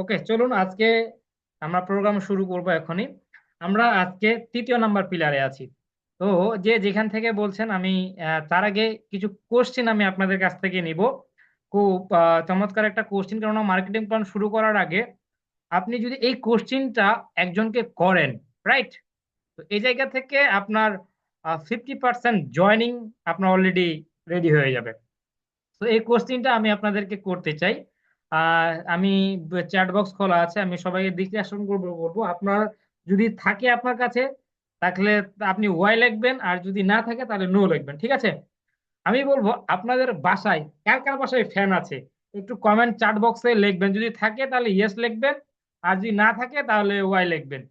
ওকে চলুন আজকে আমরা প্রোগ্রাম শুরু করব এখনই। আমরা আজকে তৃতীয় নাম্বার পিলারে আছি। তো যে যেখান থেকে বলছেন আমি তার আগে কিছু কোশ্চেন আমি আপনাদের কাছ থেকে নিব। খুব চমৎকার একটা কোশ্চেন কেননা মার্কেটিং প্ল্যান শুরু করার আগে আপনি যদি এই কোশ্চেনটা একজনকে করেন রাইট তো এই জায়গা থেকে আপনার ফিফটি পার্সেন্ট জয়নিং আপনার অলরেডি রেডি হয়ে যাবে। তো এই কোশ্চেনটা আমি আপনাদেরকে করতে চাই। আহ আমি চ্যাট বক্স খোলা আছে, আমি সবাইকে ডিসকাশন করব বলব আপনার যদি থাকে আপনার কাছে, তাহলে আপনি ওয়াই লিখবেন, আর যদি না থাকে, তাহলে নো লিখবেন, ঠিক আছে? আমি বলব, আপনাদের বাসায়, কার কার বাসায় ফ্যান আছে? একটু কমেন্ট চ্যাট বক্সে লিখবেন, যদি থাকে, তাহলে ইয়েস লিখবেন, আর যদি না থাকে, তাহলে ওয়াই লিখবেন।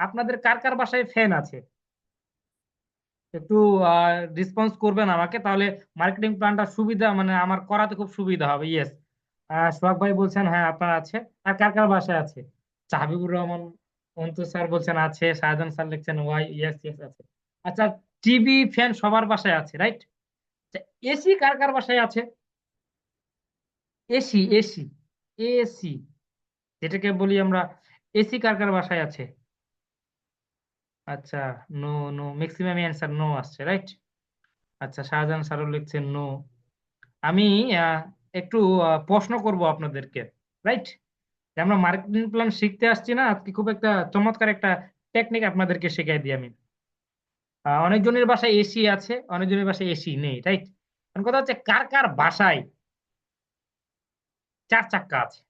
আপনাদের কার কার বাসায় ফ্যান আছে? একটু রেসপন্স করবেন আমাকে, তাহলে মার্কেটিং প্ল্যানটা সুবিধা মানে আমার করাতে খুব সুবিধা হবে ইয়েস সোহাগ ভাই বলছেন হ্যাঁ আপনার আছে। আর কার কার বাসায় আছে? হাবিবুর রহমান, অন্তু স্যার বলছেন, আছে। শাহজাহান স্যার লিখছেন, ওয়াই, ইয়েস ইয়েস, আছে। আচ্ছা টিভি, ফ্যান সবার বাসায় আছে, রাইট? এসি কার কার বাসায় আছে? এসি এসি এসি, যেটাকে বলি আমরা, এসি কার কার বাসায় আছে? আচ্ছা no no maximum answer no আসছে, রাইট? আচ্ছা শাহজাহান স্যারও লিখছেন, নো। আমি একটু প্রশ্ন করব আপনাদেরকে রাইট আমরা মার্কেটিং প্ল্যান শিখতে আসছি না, আজকে খুব একটা চমৎকার একটা টেকনিক আপনাদেরকে শেখাই দিই আমি। অনেকজনের বাসায় এসি আছে, অনেকজনের বাসায় এসি নেই রাইট কথা হচ্ছে কার কার বাসায় চার চাক্কা আছে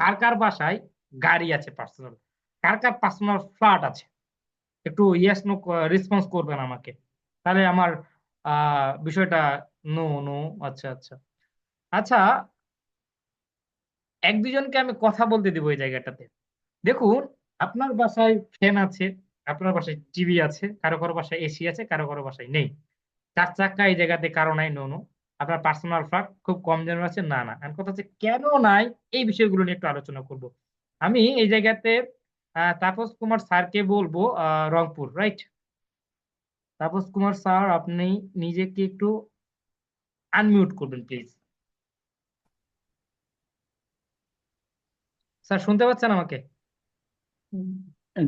কার কার বাসায় গাড়ি আছে পার্সোনাল কার কার পার্সোনাল ফ্ল্যাট আছে? একটু ইয়েস নো রেসপন্স করবেন আমাকে। তাহলে আমার বিষয়টা নো নো আচ্ছা আচ্ছা। আচ্ছা এক দুজনকে আমি কথা বলতে দিব এই জায়গাটাতে। দেখুন, আপনার বাসায় ফ্যান আছে, আপনার বাসায় টিভি আছে, কারও কারও বাসায় এসি আছে, কারও কারও বাসায় নেই। চার চাক্কা এই জায়গাতে কারও নাই নো নো আপনার পার্সোনাল ফ্ল্যাট খুব কম জন আছে, না না। কথা হচ্ছে, কেন নাই? এই বিষয়গুলো নিয়ে একটু আলোচনা করব। আমি এই জায়গাতে তাপস কুমার স্যারকে বলব রংপুর রাইট তাপস কুমার স্যার, আপনি নিজেকে একটু আনমিউট করবেন প্লিজ স্যার শুনতে পাচ্ছেন আমাকে?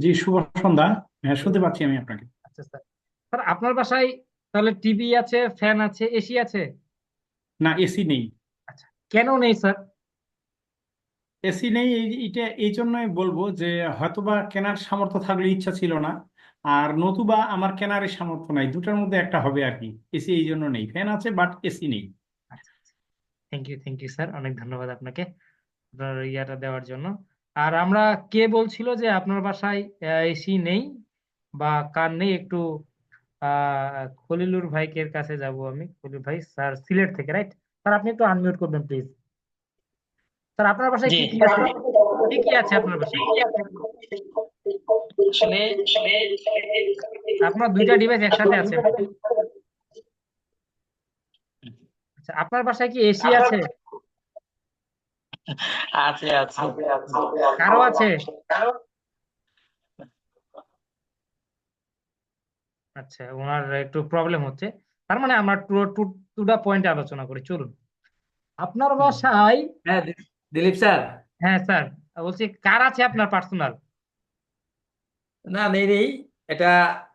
জি শুভ সন্ধ্যা। হ্যাঁ শুনতে পাচ্ছি আমি আপনাকে। আচ্ছা স্যার। স্যার আপনার বাসায় তাহলে টিভি আছে ফ্যান আছে এসি আছে? না এসি নেই। আচ্ছা কেন নেই স্যার? এসি নেই এটা এই জন্যই বলব যে হয়তোবা কেনার সামর্থ্য থাকলে ইচ্ছা ছিল না আর নতুবা আমার কেনারই সামর্থ্য নাই। দুটার মধ্যে একটা হবে আর কি এসি এই জন্য নেই। ফ্যান আছে বাট এসি নেই। Thank you thank you sir. অনেক ধন্যবাদ আপনাকে। আপনার ইয়াটা দেওয়ার জন্য। আর আমরা কে বলছিল যে আপনার বাসায় এসি নেই বা কার নেই? একটু খলিলুর ভাইকের কাছে যাব আমি। খলিল ভাই স্যার সিলেট থেকে রাইট স্যার আপনি একটু আনমিউট করবেন প্লিজ স্যার আপনার বাসায় কি কি আছে? কি কি আছে আপনার বাসায়? আপনার দুইটা ডিভাইস একসাথে আছে। আচ্ছা আপনার বাসায় কি এসি আছে? আছে আছে। কারও আছে? আচ্ছা ওনার একটু প্রবলেম হচ্ছে। তার মানে আমরা টুটা পয়েন্টে আলোচনা করি চলুন। আপনার বাসায় হ্যাঁ দিলীপ স্যার। হ্যাঁ স্যার। বলছি কার আছে আপনার পার্সোনাল না নেই নেই। এটা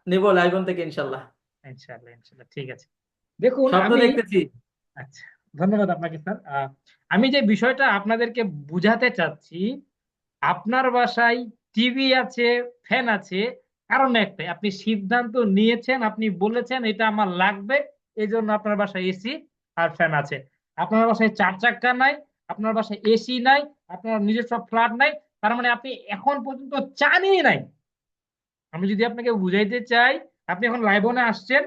নেব লাইভন থেকে ইনশাল্লাহ। ইনশাআল্লাহ ইনশাআল্লাহ ঠিক আছে। দেখুন আমি দেখতেছি। আচ্ছা ধন্যবাদ আপনাকে স্যার। আমি যে বিষয়টা আপনাদেরকে বুঝাতে চাচ্ছি, আপনার বাসায় টিভি আছে ফ্যান আছে, কারণ একটাই, আপনি সিদ্ধান্ত নিয়েছেন, আপনি বলেছেন এটা আমার লাগবে এই জন্য আপনার বাসায় এসি আর ফ্যান আছে। আপনার বাসায় চার চাক্কা নাই, আপনার বাসায় এসি নাই, আপনার নিজস্ব ফ্ল্যাট নাই, তার মানে আপনি এখন পর্যন্ত চানই নাই। আমি যদি আপনাকে বুঝাইতে চাই, আপনি এখন লাইভনে আসছেন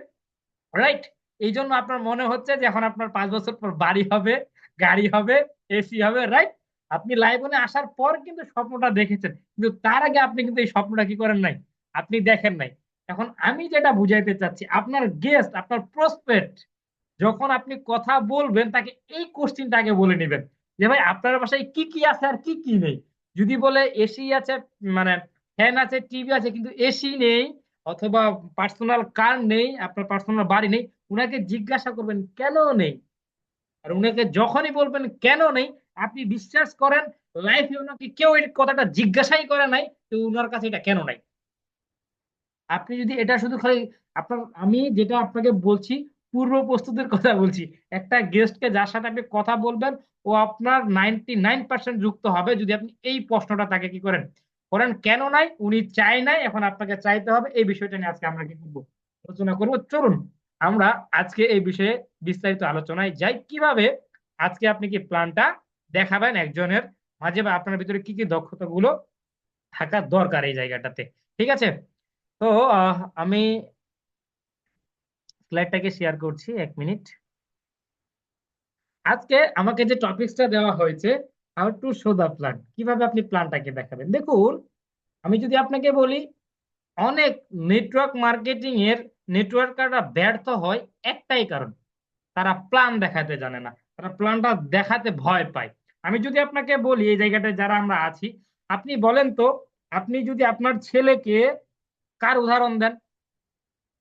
রাইট এই জন্য আপনার মনে হচ্ছে যে এখন আপনার পাঁচ বছর পর বাড়ি হবে গাড়ি হবে, এসি হবে রাইট আপনি লাইভনে আসার পর কিন্তু স্বপ্নটা দেখেছেন। কিন্তু তার আগে আপনি কিন্তু এই স্বপ্নটা কি করেন নাই? আপনি দেখেন নাই। এখন আমি যেটা বুঝাইতে চাচ্ছি, আপনার গেস্ট আপনার প্রসপেক্ট যখন আপনি কথা বলবেন, তাকে এই কোশ্চিনটা আগে বলে নেবেন। যে ভাই, আপনার বাসায় কি কি আছে আর কি কি নেই? যদি বলে এসি আছে মানে ফ্যান আছে টিভি আছে, কিন্তু এসি নেই, অথবা পার্সোনাল কার নেই, আপনার পার্সোনাল বাড়ি নেই, উনাকে জিজ্ঞাসা করবেন, কেন নেই? আর উনাকে যখনই বলবেন, কেন নেই? আপনি বিশ্বাস করেন লাইফে ওনাকে কেউ এই কথাটা জিজ্ঞাসাই করে নাই তো ওনার কাছে এটা কেন নাই। আপনি যদি এটা শুধু খালি আপনার, আমি যেটা আপনাকে বলছি, পূর্ব প্রস্তুতির কথা বলছি, একটা গেস্টকে যার সাথে আপনি কথা বলবেন, ও আপনার নাইনটি নাইন পার্সেন্ট যুক্ত হবে যদি আপনি এই প্রশ্নটা তাকে কি করেন? করেন, কেন নাই? উনি চাই নাই, এখন আপনাকে চাইতে হবে, এই বিষয়টা নিয়ে আজকে আমরা কি করব? আলোচনা করব। চলুন, আমরা আজকে এই বিষয়ে বিস্তারিত আলোচনায় যাই। কীভাবে আজকে আপনি কি প্ল্যানটা দেখাবেন একজনের? মাঝে বা আপনার ভিতরে কি কি দক্ষতা গুলো থাকা দরকার এই জায়গাটাতে? ঠিক আছে? তো আমি স্লাইডটাকে শেয়ার করছি এক মিনিট আজকে আমাকে যে টপিকসটা দেওয়া হয়েছে how to show the plan কীভাবে আপনি প্ল্যানটাকে দেখাবেন? দেখুন, আমি যদি আপনাকে বলি, অনেক নেটওয়ার্ক মার্কেটিং এর নেটওয়ার্কাররা ব্যর্থ হয় একটাই কারণ। তারা প্ল্যান দেখাতে জানে না। তারা প্ল্যানটা দেখাতে ভয় পায়। আমি যদি আপনাকে বলি, এই জায়গাটায় যারা আমরা আছি, আপনি বলেন তো, আপনি যদি আপনার ছেলেকে কার উদাহরণ দেন?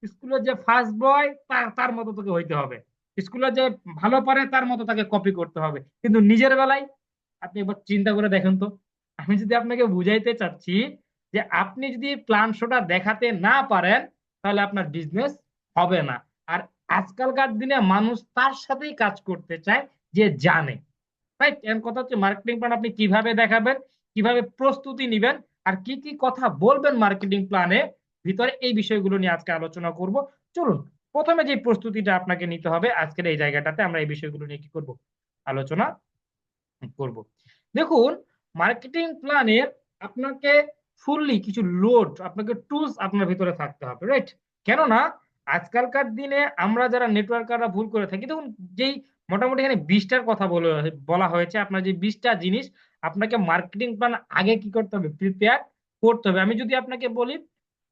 স্কুলের যে ফার্স্ট বয় তার তার মতো তোকে হইতে হবে। স্কুলে যে ভালো পারে, তার মতো তাকে কপি করতে হবে। কিন্তু নিজের বেলায় আপনি একবার চিন্তা করে দেখেন তো। আমি যদি আপনাকে বুঝাইতে চাচ্ছি যে আপনি যদি প্ল্যান শোটা দেখাতে না পারেন, তাহলে আপনার বিজনেস হবে না। আজকালকার দিনে মানুষ তার সাথেই কাজ করতে চায় যে জানে। রাইট এর কথা হচ্ছে মার্কেটিং প্ল্যান আপনি কীভাবে দেখাবেন, কীভাবে প্রস্তুতি নিবেন, আর কি কি কথা বলবেন মার্কেটিং প্ল্যানে ভিতরে এই বিষয়গুলো নিয়ে আজকে আলোচনা করব। চলুন, প্রথমে যে প্রস্তুতিটা আপনাকে নিতে হবে, আজকের এই জায়গাটাতে আমরা এই বিষয়গুলো নিয়ে কি করব? আলোচনা করব। দেখুন মার্কেটিং প্ল্যানের আপনাকে ফুললি কিছু লোড আপনাকে টুলস আপনার ভিতরে থাকতে হবে রাইট কেননা আজকালকার দিনে আমরা যারা নেটওয়ার্কাররা ভুল করে থাকি, দেখুন যেই মোটামুটি এখানে বিশটার কথা বলে, বলা হয়েছে আপনার যে বিশটা জিনিস, আপনাকে মার্কেটিং প্ল্যান আগে কি করতে হবে? প্রিপেয়ার করতে হবে। আমি যদি আপনাকে বলি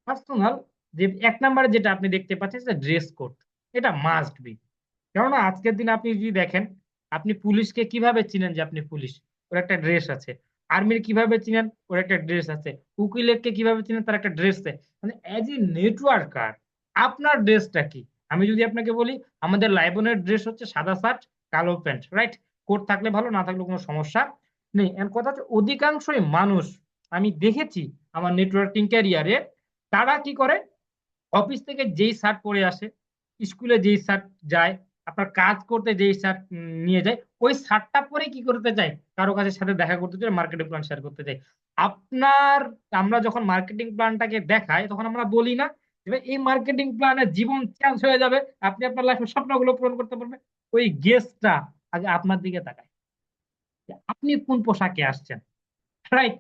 পার্সোনাল যে এক নম্বরে যেটা আপনি দেখতে পাচ্ছেন সেটা ড্রেস কোড এটা মাস্ট বি কেননা আজকের দিনে আপনি যদি দেখেন, আপনি পুলিশকে কীভাবে চিনেন যে আপনি পুলিশ? ওর একটা ড্রেস আছে। আর্মির কীভাবে চিনেন? ওর একটা ড্রেস আছে। উকিলকে কীভাবে চিনেন? তার একটা ড্রেস আছে। মানে অ্যাজ এ নেটওয়ার্কার আপনার ড্রেসটা কি? আমি যদি আপনাকে বলি, আমাদের লাইবনের ড্রেস হচ্ছে সাদা শার্ট, কালো প্যান্ট রাইট কোট থাকলে ভালো, না থাকলে কোনো সমস্যা নেই। কথা হচ্ছে, অধিকাংশই মানুষ, আমি দেখেছি আমার নেটওয়ার্কিং ক্যারিয়ারে তারা কি করে? অফিস থেকে যেই শার্ট পরে আসে, স্কুলে যেই শার্ট যায়, আপনার কাজ করতে যেই শার্ট নিয়ে যায়, ওই শার্টটা পরে কি করতে চাই কারও কাছে সাথে দেখা করতে চাই মার্কেটিং প্ল্যান শেয়ার করতে চাই আপনার, আমরা যখন মার্কেটিং প্ল্যানটাকে দেখাই, তখন আমরা বলি না এই মার্কেটিং প্ল্যানে জীবন চেঞ্জ হয়ে যাবে, আপনি আপনার লাইফের স্বপ্নগুলো পূরণ করতে পারবেন। ওই গেস্টটা আগে আপনার দিকে তাকায়। আপনি কোন পোশাকে আসছেন? রাইট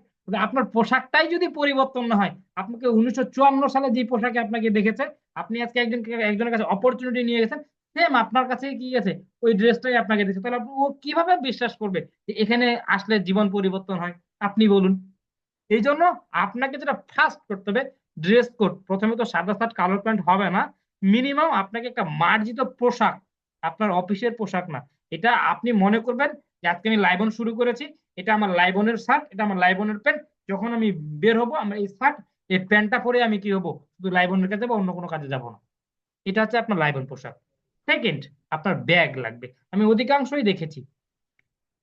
আপনার পোশাকটাই যদি পরিবর্তন না হয়, আপনাকে উনিশশো চুয়ান্ন সালে যে পোশাকে আপনাকে দেখেছে, আপনি আজকে একজন একজনের কাছে অপরচুনিটি নিয়ে গেছেন সেম আপনার কাছে কি গেছে? ওই ড্রেসটাই আপনাকে দিচ্ছে তাহলে আপনি ও কীভাবে বিশ্বাস করবে যে এখানে আসলে জীবন পরিবর্তন হয়? আপনি বলুন। এই জন্য আপনাকে যেটা ফার্স্ট করতে হবে ড্রেস কোড প্রথমে তো সাদা শার্ট কালো প্যান্ট হবে না। মিনিমাম আপনাকে একটা মার্জিত পোশাক, আপনার অফিসের পোশাক না। এটা আপনি মনে করবেন যে আজকে আমি লাইবন শুরু করেছি, এটা আমার লাইবনের শার্ট এটা আমার লাইবনের প্যান্ট যখন আমি বের হব, আমরা এই শার্ট এই প্যান্টটা পরে আমি কি হব? শুধু লাইবনের কাছে যাব অন্য কোনো কাজে যাব না। এটা হচ্ছে আপনার লাইবন পোশাক। সেকেন্ড আপনার ব্যাগ লাগবে। আমি অধিকাংশই দেখেছি।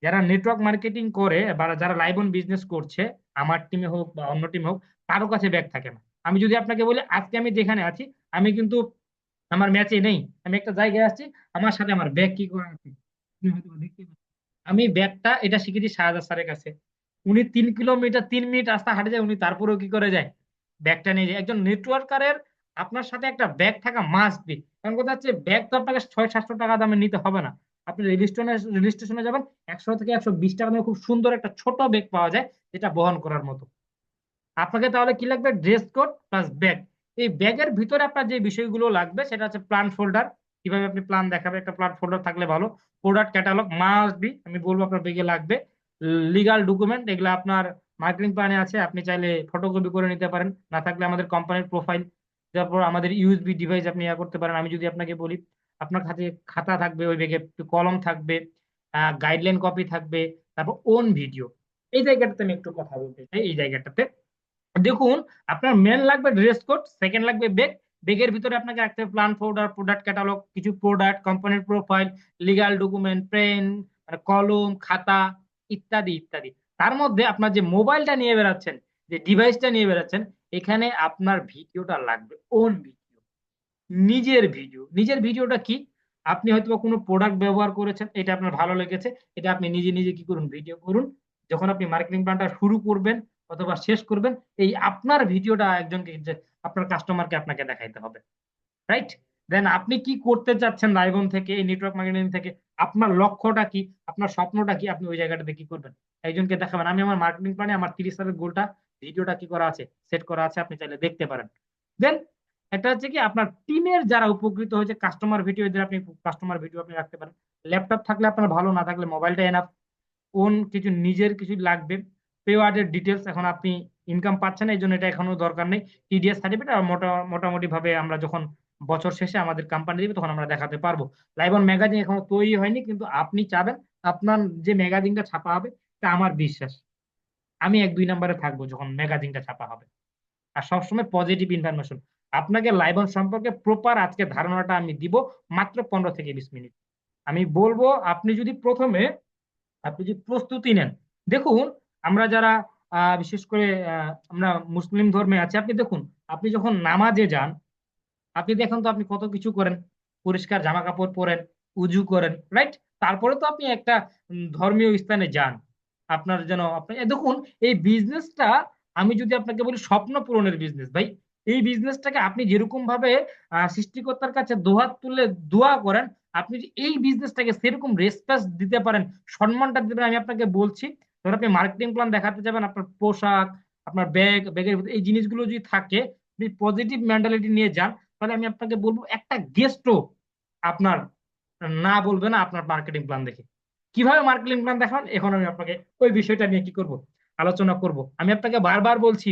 যারা নেটওয়ার্ক মার্কেটিং করে বা যারা লাইবন বিজনেস করছে, আমার টিমে হোক বা অন্য টিমে হোক কারও কাছে ব্যাগ থাকে না। আমি যদি আপনাকে বলি, আজকে আমি যেখানে আছি, আমি কিন্তু আমার ম্যাচে নেই। আমি একটা জায়গায় আসছি, আমার সাথে আমার ব্যাগ কি করে আছে। আমি ব্যাগটা এটা শিখেছি শাহজাদ স্যারের কাছে। উনি তিন কিলোমিটার, তিন মিনিট রাস্তা হাঁটে যায়, উনি তারপরেও কি করে যায়? ব্যাগটা নিয়ে যায়। একজন নেটওয়ার্কারের আপনার সাথে একটা ব্যাগ থাকা মাস্ট বি কারণ কথা হচ্ছে ব্যাগ তো আপনাকে ছয় সাতশো টাকা দামে নিতে হবে না। আপনি রেল স্টেশনে রেল স্টেশনে যাবেন, একশো থেকে একশো বিশ টাকা দামে খুব সুন্দর একটা ছোট ব্যাগ পাওয়া যায়, যেটা বহন করার মতো। আপনাকে তাহলে কি লাগবে? ড্রেস কোড প্লাস ব্যাগ এই ব্যাগের ভিতরে আপনার যে বিষয়গুলো লাগবে, সেটা হচ্ছে প্ল্যান ফোল্ডার কীভাবে আপনি প্ল্যান দেখাবে একটা প্ল্যান ফোল্ডার থাকলে ভালো। প্রোডাক্ট ক্যাটালগ মাস্ট বি আমি বলব আপনার ব্যাগে লাগবে। লিগাল ডকুমেন্ট এগুলো আপনার মার্কেটিং প্ল্যানে আছে। আপনি চাইলে ফটোকপি করে নিতে পারেন। না থাকলে আমাদের কোম্পানির প্রোফাইল তারপর আমাদের ইউএসবি ডিভাইস আপনি ইয়া করতে পারেন। আমি যদি আপনাকে বলি, আপনার কাছে খাতা থাকবে, ওই ব্যাগে কলম থাকবে গাইডলাইন কপি থাকবে, তারপর ওন ভিডিও এই জায়গাটাতে আমি একটু কথা বলতে চাই। এই জায়গাটাতে দেখুন, আপনার মেন লাগবে ড্রেস কোড সেকেন্ড লাগবে বেগ বেগের ভিতরে আপনাকে রাখতে হবে প্ল্যান ফোল্ডার প্রোডাক্ট ক্যাটালগ কিছু প্রোডাক্ট কোম্পানির প্রোফাইল লিগাল ডকুমেন্ট পেন কলম, খাতা ইত্যাদি ইত্যাদি। তার মধ্যে আপনার যে মোবাইলটা নিয়ে বেড়াচ্ছেন, যে ডিভাইসটা নিয়ে বেড়াচ্ছেন, এখানে আপনার ভিডিওটা লাগবে ওন ভিডিও নিজের ভিডিও নিজের ভিডিওটা কি? আপনি হয়তো কোনো প্রোডাক্ট ব্যবহার করেছেন, এটা আপনার ভালো লেগেছে, এটা আপনি নিজে নিজে কি করুন ভিডিও করুন। যখন আপনি মার্কেটিং প্ল্যানটা শুরু করবেন অথবা শেষ করবেন, এই আপনার ভিডিওটা একজনকে আপনার কাস্টমারকে আপনাকে দেখাইতে হবে রাইট দেন আপনি কি করতে চাচ্ছেন লাইভন থেকে, এই নেটওয়ার্ক মার্কেটিং থেকে, আপনার লক্ষ্যটা কি, আপনার স্বপ্নটা কি, আপনি ওই জায়গাটাতে কি করবেন? একজনকে দেখাবেন। আমি আমার মার্কেটিং প্ল্যানে আমার তিরিশ সালের গোলটা ভিডিওটা কি করা আছে সেট করা আছে, আপনি চাইলে দেখতে পারেন। দেন এটা হচ্ছে কি, আপনার টিমের যারা উপকৃত হয়েছে কাস্টমার ভিডিও এদের আপনি কাস্টমার ভিডিও আপনি রাখতে পারেন। ল্যাপটপ থাকলে আপনার ভালো, না থাকলে মোবাইলটা এনাফ ওন কিছু, নিজের কিছু লাগবে। পেওয়ার্ডের ডিটেলস এখন আপনি ইনকাম পাচ্ছেন এই জন্য এটা এখনও দরকার নেই। টিডিএস সার্টিফিকেট আর মোটামুটি ভাবে আমরা যখন বছর শেষে আমাদের কোম্পানি দিবে তখন আমরা দেখাতে পারব। লাইভন ম্যাগাজিন এখনও তৈরি হয়নি, কিন্তু আপনি চাবেন আপনার যে ম্যাগাজিনটা ছাপা হবে, তা আমার বিশ্বাস। আমি এক, দুই নম্বরে থাকব যখন ম্যাগাজিনটা ছাপা হবে। আর সবসময় পজিটিভ ইনফরমেশন আপনাকে লাইভন সম্পর্কে প্রপার আজকে ধারণাটা আমি দিব মাত্র পনেরো থেকে বিশ মিনিট। আমি বলব, আপনি যদি প্রথমে, আপনি যদি প্রস্তুতি নেন, দেখুন আমরা যারা বিশেষ করে আমরা মুসলিম ধর্মে আছি, আপনি দেখুন, আপনি যখন নামাজে যান, আপনি দেখেন তো আপনি কত কিছু করেন। পরিষ্কার জামা কাপড় পরেন, উজু করেন রাইট তারপরে তো আপনি একটা ধর্মীয় স্থানে যান। আপনার যেন, আপনি দেখুন, এই বিজনেসটা আমি যদি আপনাকে বলি স্বপ্ন পূরণের বিজনেস ভাই। এই বিজনেসটাকে আপনি যেরকম ভাবে সৃষ্টিকর্তার কাছে দোহাত তুলে, দোয়া করেন, আপনি এই বিজনেসটাকে সেরকম রেসপেক্ট দিতে পারেন, সম্মানটা দিতে পারেন আমি আপনাকে বলছি। ধর আপনি মার্কেটিং প্ল্যান দেখাতে যাবেন, আপনার পোশাক, আপনার ব্যাগ ব্যাগের ভিতরে, এই জিনিসগুলো যদি থাকে, আপনি পজিটিভ মেন্টালিটি নিয়ে যান, তাহলে আমি আপনাকে বলব একটা গেস্টও আপনার না বলবে না আপনার মার্কেটিং প্ল্যান দেখে। কীভাবে মার্কেটিং প্ল্যান দেখান এখন আমি আপনাকে ওই বিষয়টা নিয়ে কি করব? আলোচনা করব। আমি আপনাকে বারবার বলছি,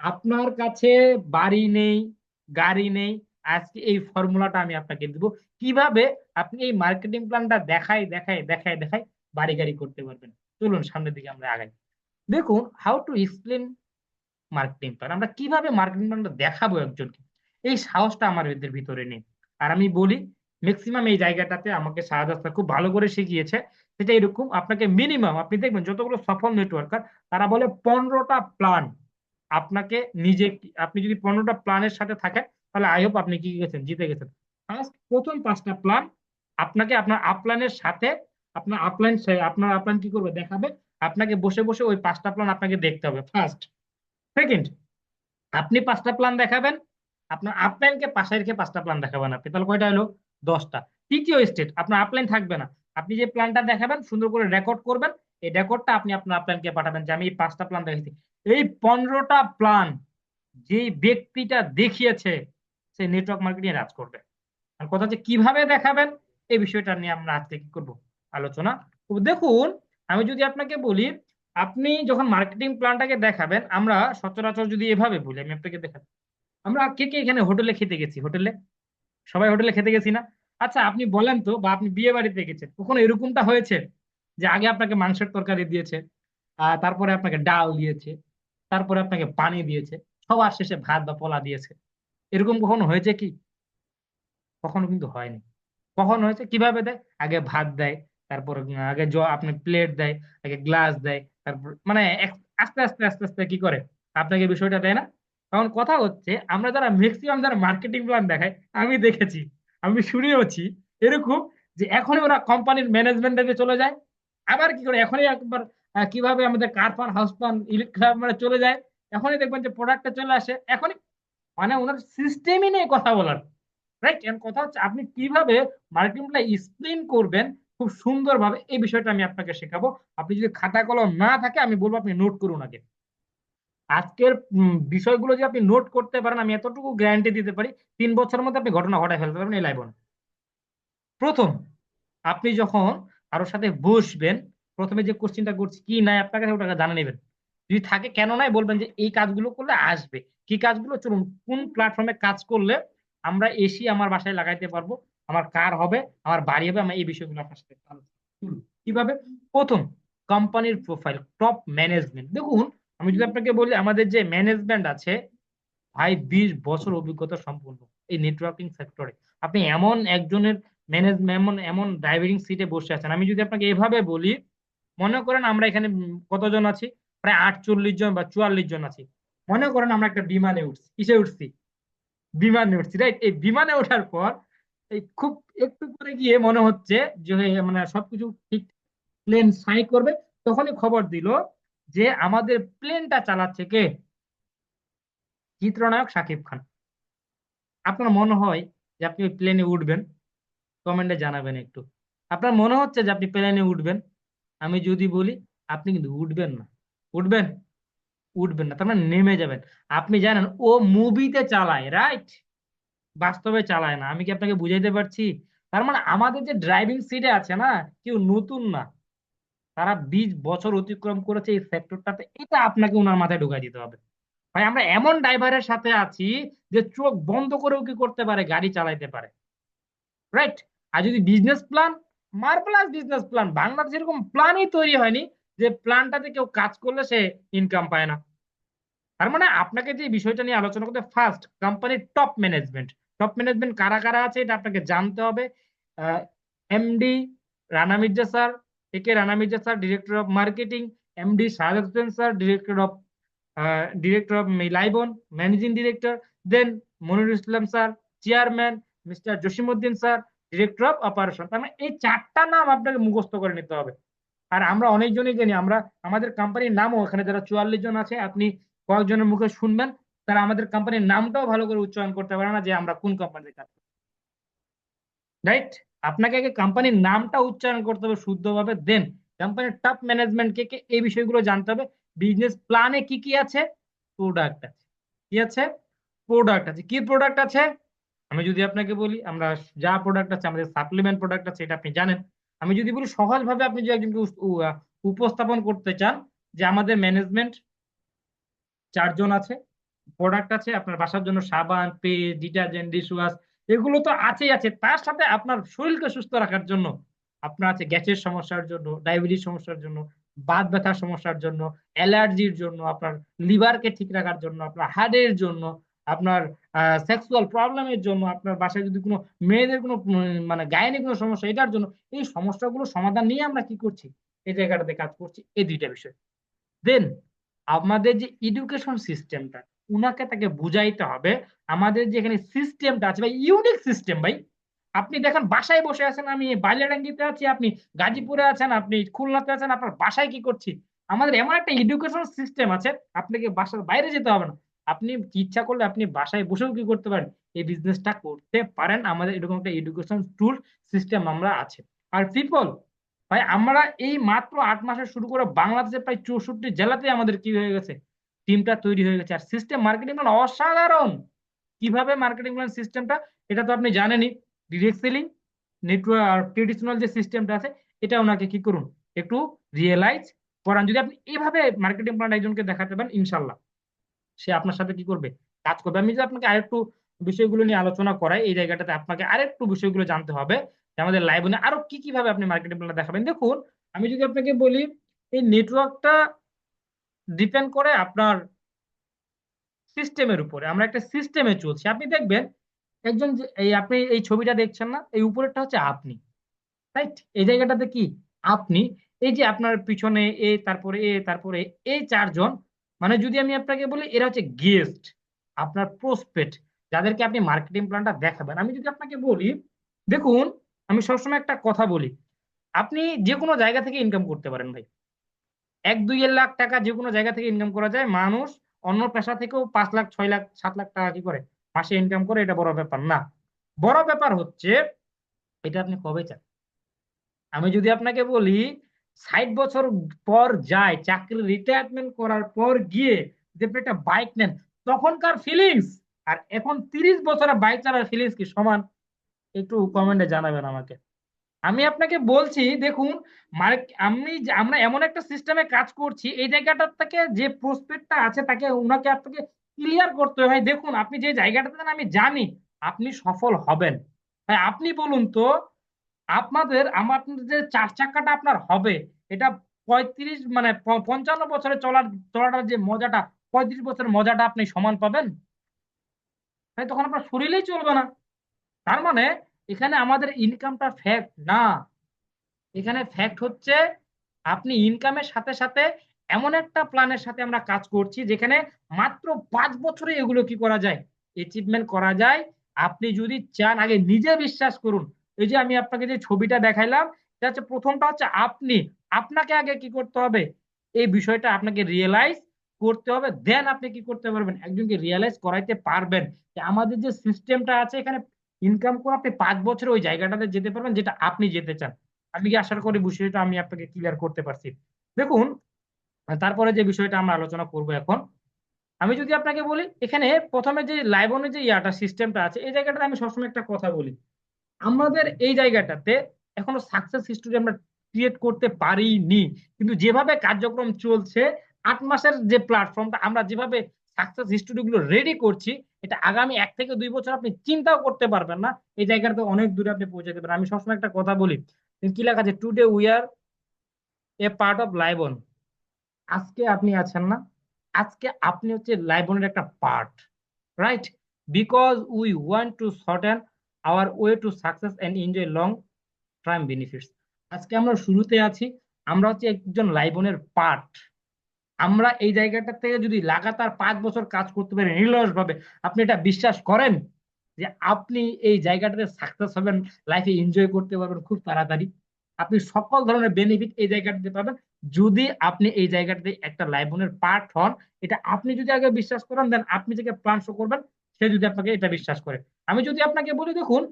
আপনার কাছে বাড়ি নেই, গাড়ি নেই, আজকে এই ফর্মুলাটা আমি আপনাকে দিব। কীভাবে আপনি এই মার্কেটিং প্ল্যানটা দেখাই দেখাই দেখাই দেখাই বাড়ি গাড়ি করতে পারবেন? চলুন সামনের দিকে আমরা আগাই। দেখুন how to explain marketing plan আমরা কীভাবে মার্কেটিং প্ল্যানটা দেখাবো একজনকে? এই সাহসটা আমার এদের ভিতরে নেই। আর আমি বলি ম্যাক্সিমাম এই জায়গাটাতে আমাকে শাহাদাত স্যার খুব ভালো করে শিখিয়েছে। সেটা এরকম, আপনাকে মিনিমাম আপনি দেখবেন যতগুলো সফল নেটওয়ার্কার তারা বলে পনেরোটা প্ল্যান আপনাকে নিজে আপনি যদি পনেরোটা প্ল্যানের সাথে থাকেন, তাহলে আই হোপ আপনি কি গেছেন? জিতে গেছেন। ফার্স্ট প্রথম পাঁচটা প্ল্যান আপনাকে আপনার আপলাইনের সাথে আপনার আপলাইন আপনার আপলাইন কি করবে? দেখাবে। আপনাকে বসে বসে ওই পাঁচটা প্ল্যান আপনাকে দেখতে হবে ফার্স্ট সেকেন্ড আপনি পাঁচটা প্ল্যান দেখাবেন। আপনার আপলাইনকে পাশে রেখে পাঁচটা প্ল্যান দেখাবেন আপনি। তাহলে কয়টা হলো? দশটা। তৃতীয় স্টেট আপনার আপলাইন থাকবে না। আপনি যে প্ল্যানটা দেখাবেন, সুন্দর করে রেকর্ড করবেন। এই রেকর্ডটা আপনি আপনার আপলাইনকে পাঠাবেন যে আমি এই পাঁচটা প্ল্যান দেখেছি এই পনেরোটা প্ল্যান যেই ব্যক্তিটা দেখিয়েছে, সে নেটওয়ার্ক মার্কেটিং রাজ করবে। আর কথা হচ্ছে কীভাবে দেখাবেন? এই বিষয়টা নিয়ে আমরা আজকে কি করব? আলোচনা। দেখুন, আমি যদি আপনাকে বলি, আপনি যখন মার্কেটিং প্ল্যানটাকে দেখাবেন, আমরা সচরাচর যদি এভাবে বলি, আমি আপনাকে দেখাবো আমরা কে কে এখানে হোটেলে খেতে গেছি? হোটেলে? সবাই হোটেলে খেতে গেছি না? আচ্ছা আপনি বলেন তো, বা আপনি বিয়ে বাড়িতে গেছেন, কখনো এরকমটা হয়েছে? যে আগে আপনাকে মাংসের তরকারি দিয়েছে তারপরে আপনাকে ডাল দিয়েছে, তারপরে আপনাকে পানি দিয়েছে সবার শেষে ভাত বা পোলা দিয়েছে। এরকম কখনো হয়েছে কি? কখনো কিন্তু হয়নি। কখন হয়েছে? কীভাবে দেয়? আগে ভাত দেয় তারপর আগে জ, আপনি প্লেট দেয়, আগে গ্লাস দেয়, তারপর মানে আস্তে আস্তে আস্তে আস্তে কি করে? আপনাকে বিষয়টা দেয় না? কারণ কথা হচ্ছে, আমরা যারা ম্যাক্সিমাম যারা মার্কেটিং প্ল্যান দেখায়, আমি দেখেছি, আমি শুনেওছি এরকম যে এখনই ওরা কোম্পানির ম্যানেজমেন্টে চলে যায়। আবার কি করে? এখনই একবার কীভাবে আমাদের কার পান হাউস পান ইলেকট্রিক মানে চলে যায়। এখনই দেখবেন যে প্রোডাক্টটা চলে আসে, এখনই মানে ওনার সিস্টেমই নেই কথা বলার। রাইট কথা হচ্ছে, আপনি কীভাবে মার্কেটিংটা এক্সপ্লেন করবেন খুব সুন্দরভাবে এই বিষয়টা আমি আপনাকে শেখাবো। আপনি যদি খাতা কলম না থাকে, আমি বলব আপনি নোট করুন আগে। আজকের বিষয়গুলো যদি আপনি নোট করতে পারেন, আমি এতটুকু গ্যারান্টি দিতে পারি, তিন বছরের মধ্যে আপনি ঘটনা ঘটায় ফেলতে পারবেন এই লাইভ প্রথম, আপনি যখন কারোর সাথে বসবেন, প্রথমে যে কোশ্চেনটা করছি, কি নাই, আপনার কাছে ওটাকে জানা নেবেন। যদি থাকে কেন নাই, বলবেন যে এই কাজগুলো করলে আসবে। কি কাজগুলো? চলুন, কোন প্ল্যাটফর্মে কাজ করলে আমরা এসি আমার বাসায় লাগাইতে পারব? আমার কার হবে, আমার বাড়ি হবে আমি এই বিষয়গুলো আপনার সাথে কীভাবে? প্রথম কোম্পানির প্রোফাইল টপ ম্যানেজমেন্ট দেখুন, আমি যদি আপনাকে বলি, আমাদের যে ম্যানেজমেন্ট আছে, ভাই, বিশ বছর অভিজ্ঞতা সম্পূর্ণ এই নেটওয়ার্কিং সেক্টরে আপনি এমন একজনের ম্যানেজ এমন এমন ড্রাইভিং সিটে বসে আছেন। আমি যদি আপনাকে এভাবে বলি, মনে করেন আমরা এখানে কতজন আছি? প্রায় আটচল্লিশ জন বা চুয়াল্লিশ জন আছি। মনে করেন আমরা একটা বিমানে উঠছি। কিসে উঠছি? বিমানে উঠছি রাইট এই বিমানে ওঠার পর এই খুব একটু করে গিয়ে মনে হচ্ছে যে মানে সবকিছু ঠিক প্লেন সাই করবে, তখনই খবর দিল যে আমাদের প্লেনটা চালাচ্ছে কে? চিত্রনায়ক সাকিব খান। আপনার মনে হয় যে আপনি ওই প্লেনে উঠবেন? কমেন্টে জানাবেন একটু। আপনার মনে হচ্ছে যে আপনি প্লেনে উঠবেন? আমি যদি বলি, আপনি কিন্তু উঠবেন না। উঠবেন? উঠবেন না। তার মানে নেমে যাবেন। আপনি জানেন ও মুভিতে চালায় রাইট বাস্তবে চালায় না। আমি কি আপনাকে বুঝাইতে পারছি? তার মানে আমাদের যে ড্রাইভিং সিটে আছে না, কেউ নতুন না। তারা বিশ বছর অতিক্রম করেছে এই সেক্টরটাতে এটা আপনাকে ওনার মাথায় ঢুকাই দিতে হবে। ভাই, আমরা এমন ড্রাইভারের সাথে আছি যে চোখ বন্ধ করেও কি করতে পারে, গাড়ি চালাইতে পারে। রাইট আর যদি business plan marvellous business plan বাংলাদেশে এরকম প্ল্যানই তৈরি হয়নি, যে প্ল্যানটাতে কেউ কাজ করলে সে ইনকাম পায় না। তার মানে আপনাকে যে বিষয়টা নিয়ে আলোচনা করতে ফার্স্ট কোম্পানির টপ ম্যানেজমেন্ট টপ ম্যানেজমেন্ট কারা কারা আছে এটা আপনাকে জানতে হবে। MD Rana Mirza sir A K Rana Mirza sir director of marketing MD Shahad Hossain sir director of director of Libon managing director then Monirul Islam sir chairman mister Jasimuddin sir director of operation তার মানে এই চারটা নাম আপনাকে মুখস্থ করে নিতে হবে। আর আমরা অনেকজনই জানি, আমরা, আমাদের কোম্পানির নামও এখানে যারা চুয়াল্লিশ জন আছে, আপনি কয়েকজনের মুখে শুনবেন তারা আমাদের কোম্পানির নামটাও ভালো করে উচ্চারণ করতে পারে না যে আমরা কোন কোম্পানিতে কাজ করি রাইট আপনাকে আগে কোম্পানির নামটা উচ্চারণ করতে হবে শুদ্ধভাবে দেন কোম্পানির টপ ম্যানেজমেন্ট কে কে এই বিষয়গুলো জানতে হবে। বিজনেস প্ল্যানে কি কি আছে? প্রোডাক্ট আছে। কি আছে? প্রোডাক্ট আছে। কি প্রোডাক্ট আছে? আমি যদি আপনাকে বলি, আমরা যা প্রোডাক্ট আছে, আমাদের সাপ্লিমেন্ট প্রোডাক্ট আছে, এটা আপনি জানেন। আমি যদি বলি, সহজভাবে আপনি যদি একজনকে উপস্থাপন করতে চান যে আমাদের ম্যানেজমেন্ট চারজন আছে প্রোডাক্ট আছে, আপনার বাসার জন্য সাবান পেস্ট ডিটারজেন্ট, ডিশওয়াশ, এগুলো তো আছেই, আছে। তার সাথে আপনার শরীরকে সুস্থ রাখার জন্য, আপনার আছে গ্যাসের সমস্যার জন্য, ডায়াবেটিস সমস্যার জন্য, বাত ব্যথার সমস্যার জন্য, অ্যালার্জির জন্য, আপনার লিভারকে ঠিক রাখার জন্য, আপনার হার্টের জন্য, আপনার সেক্সুয়াল প্রবলেমের জন্য, আপনার বাসায় যদি কোনো মেয়েদের কোনো মানে গায়ে কোনো সমস্যা, এটার জন্য, এই সমস্যাগুলো সমাধান নিয়ে আমরা কি করছি? এই জায়গাটাতে কাজ করছি, এই দুইটা বিষয়। দেন আমাদের যে এডুকেশন সিস্টেমটা উনাকে তাকে বুঝাইতে হবে। আমাদের যে এখানে সিস্টেমটা আছে ভাই ইউনিক সিস্টেম ভাই। আপনি দেখেন, বাসায় বসে আছেন, আমি বাইলাডাঙ্গিতে আছি, আপনি গাজীপুরে আছেন, আপনি খুলনাতে আছেন, আপনার বাসায় কি করছি? আমাদের এমন একটা এডুকেশন সিস্টেম আছে, আপনাকে বাসার বাইরে যেতে হবে না। আপনি ইচ্ছা করলে আপনি বাসায় বসেও কি করতে পারেন? এই বিজনেসটা করতে পারেন। আমাদের এরকম একটা এডুকেশন টুল সিস্টেম আমরা আছে। আর পিপল ভাই, আমরা এই মাত্র আট মাসে শুরু করে বাংলাদেশে প্রায় চৌষট্টি জেলাতে আমাদের কি হয়ে গেছে? টিমটা তৈরি হয়ে গেছে। আর সিস্টেম মার্কেটিং প্ল্যান অসাধারণ। কীভাবে মার্কেটিং প্ল্যান সিস্টেমটা এটা তো আপনি জানেনই ডিরেক্ট সেলিং নেটওয়ার্ক ট্রেডিশনাল যে সিস্টেমটা আছে, এটা ওনাকে কি করুন? একটু রিয়েলাইজ করান। যদি আপনি এইভাবে মার্কেটিং প্ল্যান একজনকে দেখাতে পারেন ইনশাল্লাহ। সে আপনার সাথে কি করবে? কাজ করবে। আমি যদি আপনাকে আরেকটু বিষয়গুলো নিয়ে আলোচনা করাই, এই জায়গাটাতে আপনাকে আরেকটু বিষয়গুলো জানতে হবে আমাদের লাইভে আরও কি কীভাবে আপনি মার্কেটিং প্ল্যান দেখাবেন। দেখুন, আমি যদি আপনাকে বলি, এই নেটওয়ার্কটা ডিপেন্ড করে আপনার সিস্টেমের উপরে। আমরা একটা সিস্টেমে চলছি। আপনি দেখবেন, একজন এই আপনি এই ছবিটা দেখছেন না, এই উপরেরটা হচ্ছে আপনি। রাইট এই জায়গাটাতে কি? আপনি, এই যে আপনার পিছনে এ, তারপরে এ, তারপরে এই চারজন মানে যদি আমি আপনাকে বলি, এরা হচ্ছে গেস্ট আপনার প্রসপেক্ট যাদেরকে আপনি মার্কেটিং প্ল্যানটা দেখাবেন। আমি যদি আপনাকে বলি, দেখুন, আমি সবসময় একটা কথা বলি। আপনি যে কোনো জায়গা থেকে ইনকাম করতে পারেন ভাই। এক দুই লাখ টাকা যে কোনো জায়গা থেকে ইনকাম করা যায়, মানুষ অন্য পেশা থেকেও পাঁচ লাখ, ছয় লাখ, সাত লাখ টাকা কি করে? মাসে ইনকাম করে, এটা বড় ব্যাপার না। বড় ব্যাপার হচ্ছে, এটা আপনি কবে চান? আমি যদি আপনাকে বলি, ষাট বছর পর যায় চাকরি রিটায়ারমেন্ট করার পর গিয়ে যে আপনি একটা বাইক নেন, তখনকার ফিলিংস আর এখন তিরিশ বছরের বাইক চালার ফিলিংস কি সমান? একটু কমেন্টে জানাবেন আমাকে। আমি আপনাকে বলছি, দেখুন আমি আমরা এমন একটা সিস্টেমে কাজ করছি, এই জায়গাটা থেকে যে প্রসপেক্টটা আছে, তাকে ওনাকে আপনাকে ক্লিয়ার করতে হয়। দেখুন, আপনি যে জায়গাটাতে আমি জানি আপনি সফল হবেন। আপনি বলুন তো, আপনাদের, আমার যে চার চাকাটা আপনার হবে, এটা পঁয়ত্রিশ মানে পঞ্চান্ন বছরে চলার, চলাটার যে মজাটা, পঁয়ত্রিশ বছরের মজাটা আপনি সমান পাবেন? তাই তখন আপনার শরীরেই চলবে না। তার মানে এখানে আমাদের ইনকামটা ফ্যাক্ট না। এখানে ফ্যাক্ট হচ্ছে, আপনি ইনকামের সাথে সাথে এমন একটা প্ল্যানের সাথে আমরা কাজ করছি, যেখানে মাত্র পাঁচ বছরে এগুলো কি করা যায়? অ্যাচিভমেন্ট করা যায়। আপনি যদি চান, আগে নিজে বিশ্বাস করুন। এই যে আমি আপনাকে যে ছবিটা দেখাইলাম, এটা হচ্ছে প্রথমটা হচ্ছে আপনি, আপনাকে আগে কি করতে হবে? এই বিষয়টা আপনাকে রিয়েলাইজ করতে হবে দেন আপনি কি করতে পারবেন? একজনকে রিয়েলাইজ করাইতে পারবেন। যে আমাদের যে সিস্টেমটা আছে, এখানে ইনকাম করে আপনি পাঁচ বছরে ওই জায়গাটাতে যেতে পারবেন যেটা আপনি যেতে চান। আমি কি আশা করি বিষয়টা আমি আপনাকে ক্লিয়ার করতে পারছি। দেখুন, তারপরে যে বিষয়টা আমরা আলোচনা করব এখন, আমি যদি আপনাকে বলি, এখানে প্রথমে যে লাইবনের যে ইয়াটা সিস্টেমটা আছে, এই জায়গাটাতে আমি সবসময় একটা কথা বলি। আমাদের এই জায়গাটাতে এখনও সাকসেস হিস্টোরি আমরা ক্রিয়েট করতে পারিনি। কিন্তু যেভাবে কার্যক্রম চলছে, আট মাসের যে প্ল্যাটফর্মটা আমরা যেভাবে সাকসেস হিস্টোরি গুলো রেডি করছি, এটা আগামী এক থেকে দুই বছর আপনি চিন্তাও করতে পারবেন না। এই জায়গাটাতে অনেক দূরে আপনি পৌঁছাতে পারেন। আমি সবসময় একটা কথা বলি কি লেখা আছে? Today we are a part of Libon আজকে আপনি আছেন না, আজকে আপনি হচ্ছে লাইবনের একটা part right because we want to shorten our way to success and enjoy long term benefits আজকে আমরা শুরুতে আছি, আমরা হচ্ছে একজন লাইবনের পার্ট আমরা এই জায়গাটা থেকে যদি লাগাতার পাঁচ বছর কাজ করতে পারি নির্লস ভাবে আপনি এটা বিশ্বাস করেন যে আপনি এই জায়গাটাতে সাকসেস হবেন লাইফে এনজয় করতে পারবেন খুব তাড়াতাড়ি? আপনি সকল ধরনের বেনিফিট এই জায়গাটাতে পাবেন। যদি আপনি এই জায়গাটাতে একটা লাইবনের পার্ট হন, এটা আপনি যদি আগে বিশ্বাস করেন দেন আপনি থেকে প্ল্যান শো করবেন, সে যদি আপনাকে এটা বিশ্বাস করে। আমি যদি আপনাকে বলি, দেখুন,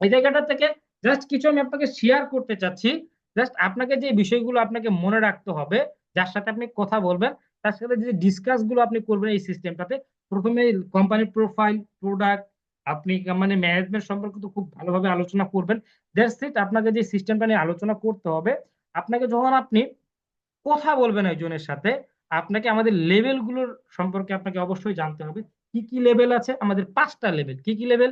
এই জায়গাটা থেকে জাস্ট কিছু আমি আপনাকে শেয়ার করতে চাচ্ছি। জাস্ট আপনাকে যে বিষয়গুলো আপনাকে মনে রাখতে হবে যার সাথে আপনি কথা বলবেন, তার সাথে যে ডিসকাসগুলো আপনি করবেন এই সিস্টেমটাতে প্রথমে কোম্পানির প্রোফাইল প্রোডাক্ট আপনি মানে ম্যানেজমেন্ট সম্পর্কে তো খুব ভালোভাবে আলোচনা করবেন। দ্যাটস ইট আপনাকে যে সিস্টেমটা নিয়ে আলোচনা করতে হবে, আপনাকে যখন আপনি কথা বলবেন একজনের সাথে, আপনাকে আমাদের লেভেলগুলোর সম্পর্কে আপনাকে অবশ্যই জানতে হবে। কি কি লেভেল আছে? আমাদের পাঁচটা লেভেল কি কি level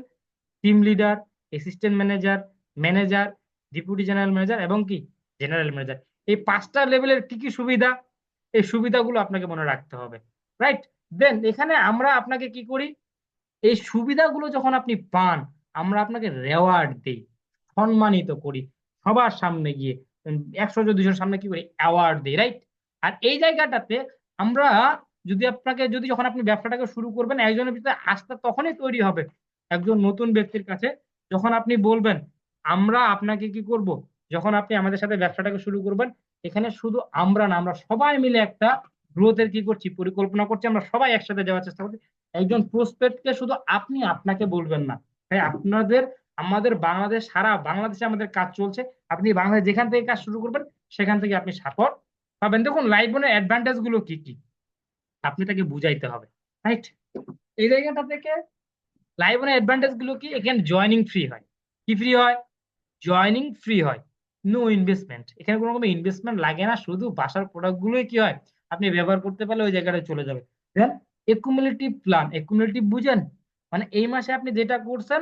team leader assistant manager manager deputy general manager এবং কি? জেনারেল ম্যানেজার এই পাঁচটা লেভেলের কি কি সুবিধা? এই সুবিধাগুলো আপনাকে মনে রাখতে হবে রাইট দেন এখানে আমরা আপনাকে কি করি? এই সুবিধাগুলো যখন আপনি পান, আমরা আপনাকে রেওয়ার্ড দিই, সম্মানিত করি, সবার সামনে গিয়ে, একশো দুশোর সামনে কি করি? অ্যাওয়ার্ড দিই রাইট আর এই জায়গাটাতে আমরা যদি আপনাকে, যদি যখন আপনি ব্যবসাটাকে শুরু করবেন, একজনের ভিতরে আস্থা তখনই তৈরি হবে, একজন নতুন ব্যক্তির কাছে, যখন আপনি বলবেন, আমরা আপনাকে কি করব? যখন আপনি আমাদের সাথে ব্যবসাটাকে শুরু করবেন, এখানে শুধু আমরা না, আমরা সবাই মিলে একটা গ্রোথের কি করছি, পরিকল্পনা করছি, আমরা সবাই একসাথে যাওয়ার চেষ্টা করছি। একজন প্রসপেক্টকে শুধু আপনি আপনাকে বলবেন না। তাই আপনাদের, আমাদের বাংলাদেশ, সারা বাংলাদেশে আমাদের কাজ চলছে। আপনি বাংলাদেশ যেখান থেকে কাজ শুরু করবেন, সেখান থেকে আপনি সাপোর্ট পাবেন। দেখুন লাইফ অ্যাডভান্টেজগুলো কি কি? আপনি তাকে বুঝাইতে হবে রাইট এই জায়গাটা থেকে লাইভ অ্যাডভান্টেজগুলো কি? এখানে জয়নিং ফ্রি হয়। কি ফ্রি হয়? জয়নিং ফ্রি হয়। নো ইনভেস্টমেন্ট এখানে কোনো রকম ইনভেস্টমেন্ট লাগে না, শুধু বাসার প্রোডাক্ট গুলোই কি হয়? আপনি ব্যবহার করতে পারলে ওই জায়গাটায় চলে যাবে। দেন একুমুলেটিভ প্ল্যান একুমুলেটিভ বুঝেন? মানে এই মাসে আপনি যেটা করছেন,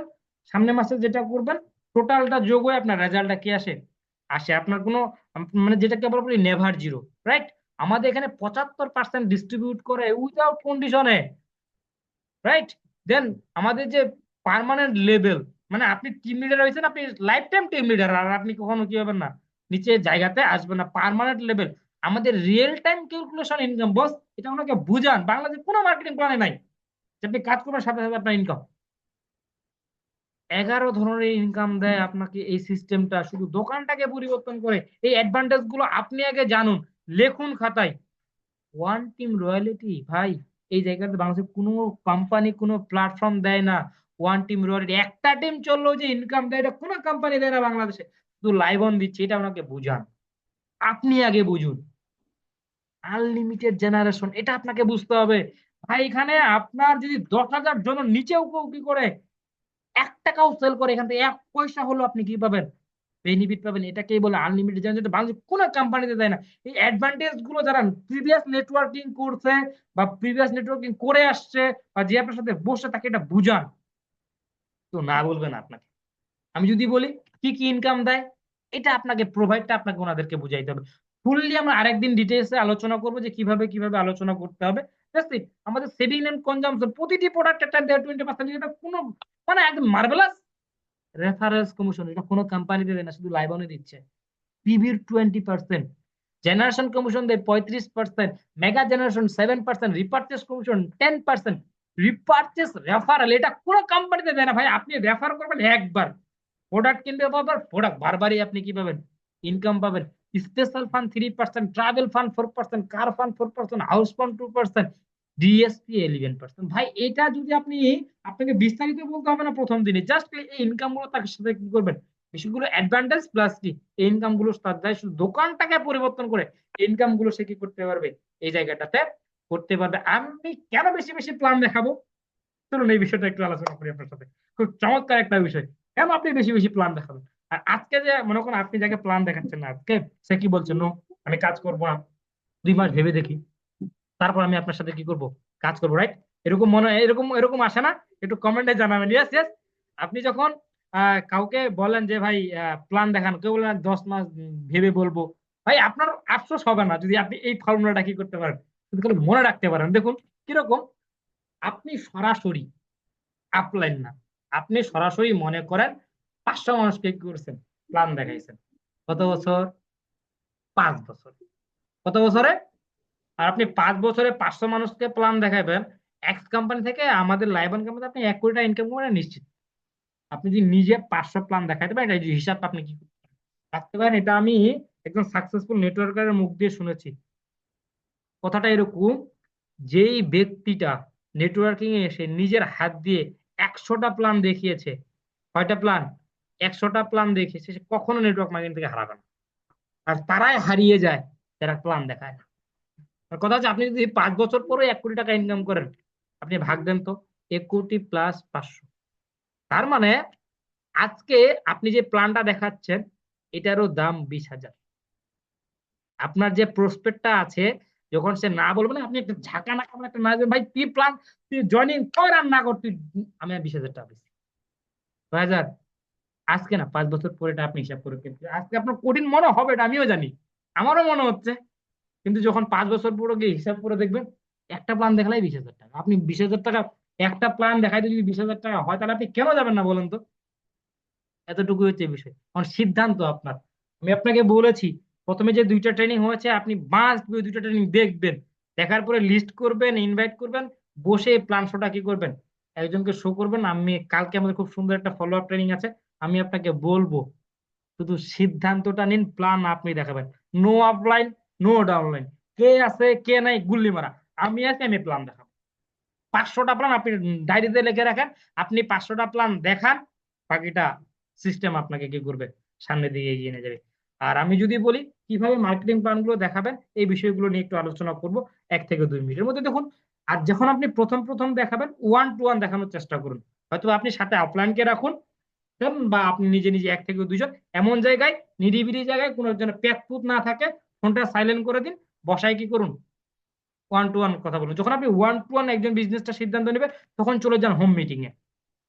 সামনের মাসে যেটা করবেন টোটালটা যোগ হয়ে আপনার রেজাল্টটা কি আসে? আসে আপনার কোনো মানে যেটাকে আমরা বলি নেভার জিরো রাইট আমাদের এখানে পঁচাত্তর পার্সেন্ট ডিস্ট্রিবিউট করে উইদাউট কন্ডিশনে রাইট দেন আমাদের যে পার্মানেন্ট লেভেল মানে আপনি টিম লিডার হয়েছেন, আপনি লাইফ টাইম টিম লিডার আর আপনি কখনো কি হবেন না? নিচে জায়গাতে আসবেন না পার্মানেন্ট লেভেল আমাদের real time calculation income boss এটা ওনাকে বুঝান। বাংলাদেশে কোনো মার্কেটিং প্ল্যানে নাই। যে আপনি কাজ করবেন সাথে সাথে আপনার ইনকাম এগারো ধরনের ইনকাম দেয় আপনাকে এই সিস্টেমটা শুধু দোকানটাকে পরিবর্তন করে। এই অ্যাডভান্টেজগুলো আপনি আগে জানুন। লেখুন খাতায়। ওয়ান টিম রয়্যালিটি ভাই, এই জায়গাতে বাংলাদেশে কোনো কোম্পানি কোনো প্ল্যাটফর্ম দেয় না। ওয়ান টিম রয়্যালিটি একটা টিম চলল যে ইনকাম দেয়, এটা কোনো কোম্পানি দেয় না বাংলাদেশে। শুধু লাইভ অন দিচ্ছে, এটা ওনাকে বুঝান। আপনি আগে বুঝুন। আনলিমিটেড জেনারেশন এটা আপনাকে বুঝতে হবে। ভাই, এখানে আপনার যদি দশ হাজার জন নিচেও কেউ কি করে, এক টাকাও সেল করে, এখান থেকে এক পয়সা হলো আপনি কি পাবেন? বেনিফিট পাবেন। এটাকেই বলে আনলিমিটেড যেটা বাংলাদেশ কোনো কোম্পানিতে দেয় না। এই অ্যাডভান্টেজগুলো যারা প্রিভিয়াস নেটওয়ার্কিং করছে বা প্রিভিয়াস নেটওয়ার্কিং করে আসছে বা যে আপনার সাথে বসে তাকে এটা বুঝান। তো না বলবেন আপনাকে। আমি যদি বলি, কি কি ইনকাম দেয়, এটা আপনাকে প্রোভাইডটা আপনাকে ওনাদেরকে বুঝাইতে হবে। ফুললি আমরা আরেকদিন ডিটেলসে আলোচনা করব যে কীভাবে কীভাবে আলোচনা করতে হবে। আমাদের সেভিং এন্ড কনজামশন প্রতিটি প্রোডাক্ট টাইম দেয় টোয়েন্টি পার্সেন্ট এটা কোনো মানে একদম মার্ভেলাস রেফারেন্স কমিশন এটা কোনো কোম্পানিতে দেয় না, শুধু লাইবনে দিচ্ছে। পিভির টোয়েন্টি পার্সেন্ট জেনারেশন কমিশন দেয় পঁয়ত্রিশ percent mega generation seven percent repurchase commission ten percent repurchase referral এটা কোনো কোম্পানিতে দেয় না ভাই, আপনি রেফার করবেন একবার। প্রোডাক্ট কিনবে বারবার প্রোডাক্ট বারবারই আপনি কি পাবেন? ইনকাম পাবেন। Special fund three percent travel fund four percent car fund four percent house fund two percent DSP eleven percent ভাই, এটা যদি আপনি, আপনাকে বিস্তারিত বলতে হবে না প্রথম দিনে জাস্ট এই ইনকামগুলো তার সাথে কি করবেন? বেশিগুলো অ্যাডভান্টেজ প্লাস কি? এই ইনকামগুলো তার শুধু দোকানটাকে পরিবর্তন করে ইনকামগুলো সে কি করতে পারবে? এই জায়গাটাতে করতে পারবে। আমি কেন বেশি বেশি প্ল্যান দেখাবো? চলুন এই বিষয়টা একটু আলোচনা করি আপনার সাথে। খুব চমৎকার একটা বিষয়। কেন আপনি বেশি বেশি প্ল্যান দেখাবেন? আর আজকে যে মনে করেন আপনি যাকে প্ল্যান দেখাচ্ছেন না আজকে, সে কি বলছে? নো আমি কাজ করব না। দুই মাস ভেবে দেখি। তারপর আমি আপনার সাথে কি করব? কাজ করব রাইট এরকম মনে এরকম এরকম আসে না? একটু কমেন্টে জানাবেন। ইয়েস ইয়েস আপনি যখন কাউকে বলেন যে, ভাই প্ল্যান দেখান। কেউ বলেন দশ মাস ভেবে বলব। ভাই, আপনার আফসোস হবে না। যদি আপনি এই ফর্মুলাটা কি করতে পারেন? খালি মনে রাখতে পারেন। দেখুন, কীরকম? আপনি সরাসরি আপলাইন না। আপনি সরাসরি মনে করেন পাঁচশো মানুষকে কি করছেন প্ল্যান দেখাইছেন। কত বছর? পাঁচ বছর। কত বছরে? আর আপনি পাঁচ বছরে পাঁচশো মানুষকে প্ল্যান দেখাবেন এক্স কোম্পানি থেকে আমাদের লাইবন কোম্পানি আপনি এক কোটি টাকা ইনকাম করবেন নিশ্চিত। আপনি যদি নিজে পাঁচশো প্ল্যান দেখাতে পারেন, এটা হিসাব আপনি কি করতে পারেন? রাখতে পারেন, এটা আমি একজন সাকসেসফুল নেটওয়ার্কারের মুখ দিয়ে শুনেছি। কথাটা এরকম, যেই ব্যক্তিটা নেটওয়ার্কিং এ এসে নিজের হাত দিয়ে একশোটা প্ল্যান দেখিয়েছে, কয়টা প্ল্যান একশোটা প্ল্যান দেখিয়েছে, সে কখনো নেটওয়ার্ক মার্কেটিং থেকে হারাবে না। আর তারাই হারিয়ে যায় যারা প্ল্যান দেখায় না। কথা হচ্ছে, আপনি যদি পাঁচ বছর পরে এক কোটি টাকা ইনকাম করেন, আপনি ভাগ দেন তো, এক কোটি প্লাস পাঁচশো। তার মানে আজকে আপনি যে প্ল্যানটা দেখাচ্ছেন, এটারও দাম বিশ হাজার। আপনার যে প্রসপেক্টটা আছে যখন সে না বলবে না, আপনি একটা ঝাঁকা না একটা না ভাই, তুই প্ল্যান তুই জয়নিং কর আর না কর, তুই আমি বিশ হাজার টাকা দিচ্ছি হাজার, আজকে না, পাঁচ বছর পরে এটা আপনি হিসাব করে ফেলবেন। আজকে আপনার কঠিন মনে হবে এটা, আমিও জানি। আমারও মনে হচ্ছে। কিন্তু যখন পাঁচ বছর পরে গিয়ে হিসাব করে দেখবেন, একটা প্ল্যান দেখালেই বিশ হাজার টাকা। আপনি বিশ হাজার টাকা, একটা প্ল্যান দেখাইতে যদি বিশ হাজার টাকা হয়, তাহলে আপনি কেন যাবেন না বলেন তো? এতটুকু হচ্ছে বিষয়। কারণ সিদ্ধান্ত আপনার। আমি আপনাকে বলেছি প্রথমে যে দুইটা ট্রেনিং হয়েছে, আপনি ওই দুইটা ট্রেনিং দেখবেন। দেখার পরে লিস্ট করবেন ইনভাইট করবেন, বসে প্ল্যান শোটা কি করবেন? একজনকে শো করবেন, আমি কালকে আমাদের খুব সুন্দর একটা ফলো আপ ট্রেনিং আছে, আমি আপনাকে বলব, শুধু সিদ্ধান্তটা নিন প্ল্যান আপনি দেখাবেন। নো আপলাইন নো ডাউনলাইন কে আছে, কে নাই, গুল্লি মারা। আমি আছি, আমি প্ল্যান দেখাবো। পাঁচশোটা প্ল্যান আপনি ডায়েরিতে লিখে রাখেন, আপনি পাঁচশোটা প্ল্যান দেখান, বাকিটা সিস্টেম আপনাকে কি করবে? সামনের দিকে এগিয়ে নিয়ে যাবে। আর আমি যদি বলি কীভাবে মার্কেটিং প্ল্যানগুলো দেখাবেন, এই বিষয়গুলো নিয়ে একটু আলোচনা করব এক থেকে দুই মিনিটের মধ্যে। দেখুন, আর যখন আপনি প্রথম প্রথম দেখাবেন ওয়ান টু ওয়ান দেখানোর চেষ্টা করুন। হয়তো আপনি সাথে আপলাইনকে রাখুন বা আপনি নিজে নিজে এক থেকে দুইজন এমন জায়গায়, নিরিবিলি জায়গায় কোনো জন্য প্যাকপুত না থাকে ফোনটা সাইলেন্ট করে দিন, বসায় কি করুন? ওয়ান টু ওয়ান কথা বলুন। যখন আপনি ওয়ান টু ওয়ান একজন বিজনেসটা সিদ্ধান্ত নেবেন, তখন চলে যান হোম মিটিং এ।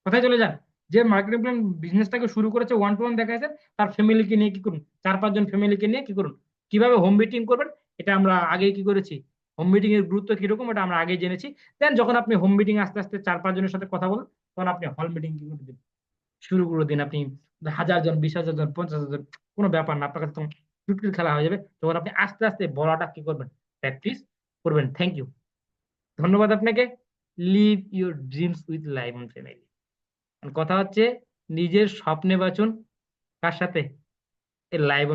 কোথায় চলে যান? যে মার্কেটিং প্ল্যান বিজনেসটাকে শুরু করেছে ওয়ান টু ওয়ান দেখাচ্ছে তার ফ্যামিলিকে নিয়ে কি করুন? চার পাঁচজন ফ্যামিলিকে নিয়ে কি করুন? কীভাবে হোম মিটিং করবেন? এটা আমরা আগে কি করেছি? হোম মিটিং এর গুরুত্ব কীরকম এটা আমরা আগে জেনেছি। দেন যখন আপনি হোম মিটিং আস্তে আস্তে চার পাঁচ জনের সাথে কথা বলেন, তখন আপনি হল মিটিং কি করে দিন শুরু করে দিন আপনি হাজার জন, বিশ হাজার জন, পঞ্চাশ হাজার কোনো ব্যাপার না, আপনার কাছে তখন খেলা হয়ে যাবে। তখন আপনি আস্তে আস্তে বলাটা কি করবেন? প্র্যাকটিস করবেন। থ্যাংক ইউ ধন্যবাদ আপনাকে। Live your dreams with live on family কথা হচ্ছে নিজের স্বপ্নে বাঁচুন কার সাথে? লাইভ